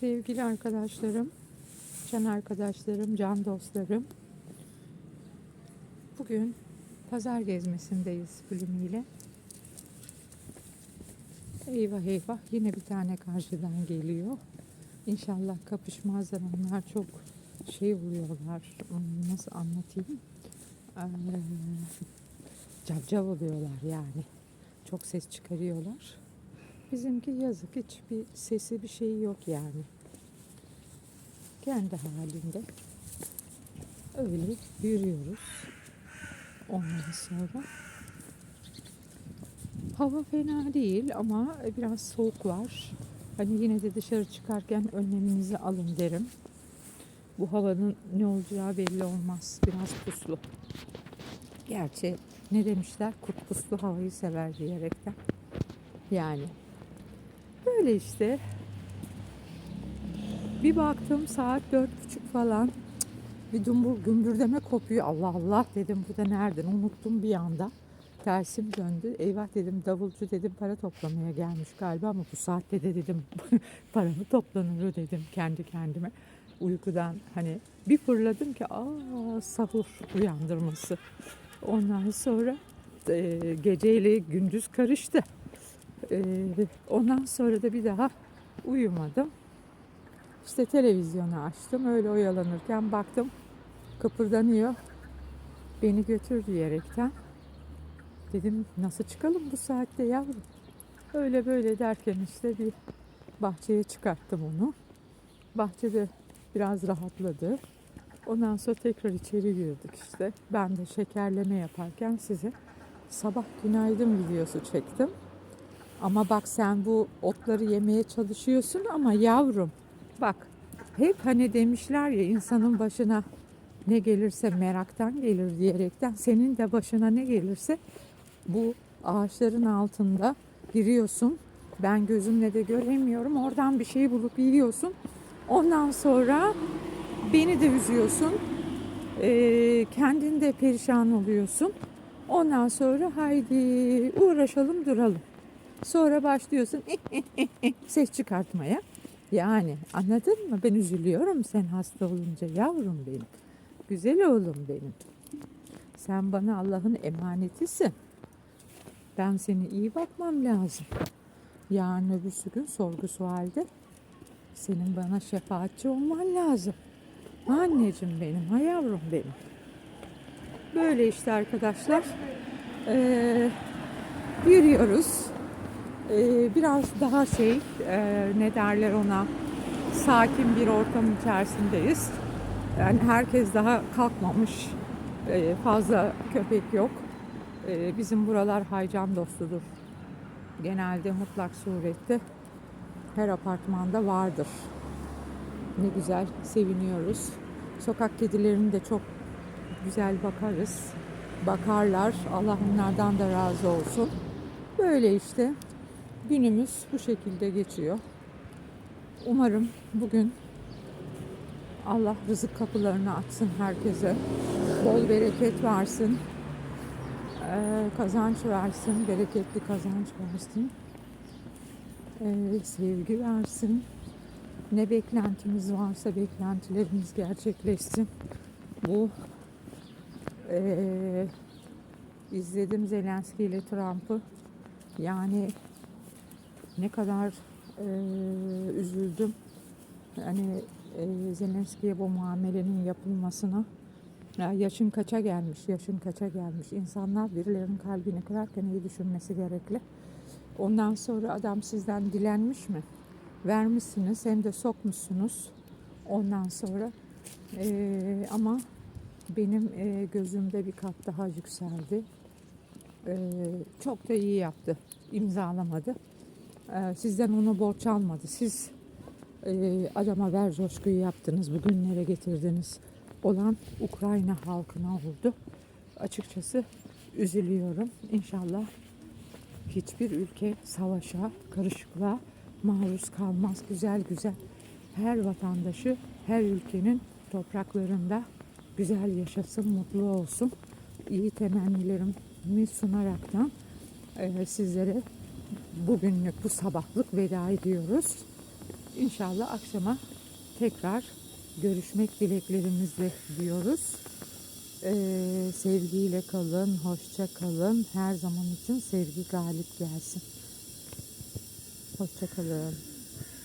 Sevgili arkadaşlarım, can arkadaşlarım, can dostlarım. Bugün pazar gezmesindeyiz filmiyle. Eyvah eyvah yine bir tane karşıdan geliyor. İnşallah kapışmazlar onlar çok şey vuruyorlar. Hmm, Nasıl anlatayım? Ee, cavcav oluyorlar yani. Çok ses çıkarıyorlar. Bizimki yazık hiçbir sesi bir şeyi yok yani. Kendi halinde. Öyle yürüyoruz. Ondan sonra hava fena değil ama biraz soğuk var. Hani yine de dışarı çıkarken önleminizi alın derim. Bu havanın ne olacağı belli olmaz. Biraz puslu. Gerçi ne demişler? Kurt puslu havayı sever diyerekten. Yani Böyle işte. Bir baktım saat dört buçuk falan. Bir dumbur gümbürdeme kopuyor. Allah Allah dedim bu da nereden? Unuttum bir anda. Tersim döndü. Eyvah dedim davulcu dedim para toplamaya gelmiş galiba ama bu saatte de dedim paramı toplanır dedim kendi kendime. Uykudan hani bir fırladım ki aa sahur uyandırması. Ondan sonra e, geceyle gündüz karıştı. Ee, ondan sonra da bir daha uyumadım. İşte televizyonu açtım. Öyle oyalanırken baktım kıpırdanıyor. Beni götür diyerekten. Dedim nasıl çıkalım bu saatte yavrum? Öyle böyle derken işte bir bahçeye çıkarttım onu. Bahçede biraz rahatladı. Ondan sonra tekrar içeri girdik işte. Ben de şekerleme yaparken size sabah günaydın videosu çektim. Ama bak sen bu otları yemeye çalışıyorsun ama yavrum bak hep hani demişler ya insanın başına ne gelirse meraktan gelir diyerekten senin de başına ne gelirse bu ağaçların altında giriyorsun. Ben gözümle de göremiyorum. Oradan bir şey bulup yiyorsun. Ondan sonra beni de üzüyorsun. Ee, kendin de perişan oluyorsun. Ondan sonra haydi uğraşalım duralım. Sonra başlıyorsun ses çıkartmaya. Yani anladın mı? Ben üzülüyorum sen hasta olunca yavrum benim. Güzel oğlum benim. Sen bana Allah'ın emanetisin. Ben seni iyi bakmam lazım. Yarın öbürsü gün sorgu sualde senin bana şefaatçi olman lazım. Anneciğim benim, ha yavrum benim. Böyle işte arkadaşlar. Ee, yürüyoruz. Ee, biraz daha şey e, ne derler ona sakin bir ortam içerisindeyiz. Yani herkes daha kalkmamış. Ee, fazla köpek yok. Ee, bizim buralar haycan dostudur. Genelde mutlak surette her apartmanda vardır. Ne güzel seviniyoruz. Sokak kedilerini de çok güzel bakarız. Bakarlar. Allah onlardan da razı olsun. Böyle işte günümüz bu şekilde geçiyor. Umarım bugün Allah rızık kapılarını açsın herkese. Bol bereket versin. Ee, kazanç versin. Bereketli kazanç versin. Ee, sevgi versin. Ne beklentimiz varsa beklentilerimiz gerçekleşsin. Bu ee, izledim Zelenski ile Trump'ı. Yani ne kadar e, üzüldüm. Yani e, Zelenski'ye bu muamelenin yapılmasına. Ya yaşın kaça gelmiş, yaşın kaça gelmiş. İnsanlar birilerinin kalbini kırarken iyi düşünmesi gerekli. Ondan sonra adam sizden dilenmiş mi? Vermişsiniz hem de sokmuşsunuz. Ondan sonra e, ama benim e, gözümde bir kat daha yükseldi. E, çok da iyi yaptı. İmzalamadı. E, sizden onu borç almadı. Siz e, adama ver coşkuyu yaptınız. Bugünlere getirdiniz. Olan Ukrayna halkına oldu. Açıkçası üzülüyorum. İnşallah hiçbir ülke savaşa, karışıklığa maruz kalmaz. Güzel güzel her vatandaşı, her ülkenin topraklarında güzel yaşasın, mutlu olsun. İyi temennilerimi sunaraktan e, sizlere bugünlük bu sabahlık veda ediyoruz. İnşallah akşama tekrar görüşmek dileklerimizle diyoruz. Ee, sevgiyle kalın, hoşça kalın. Her zaman için sevgi galip gelsin. Hoşça kalın.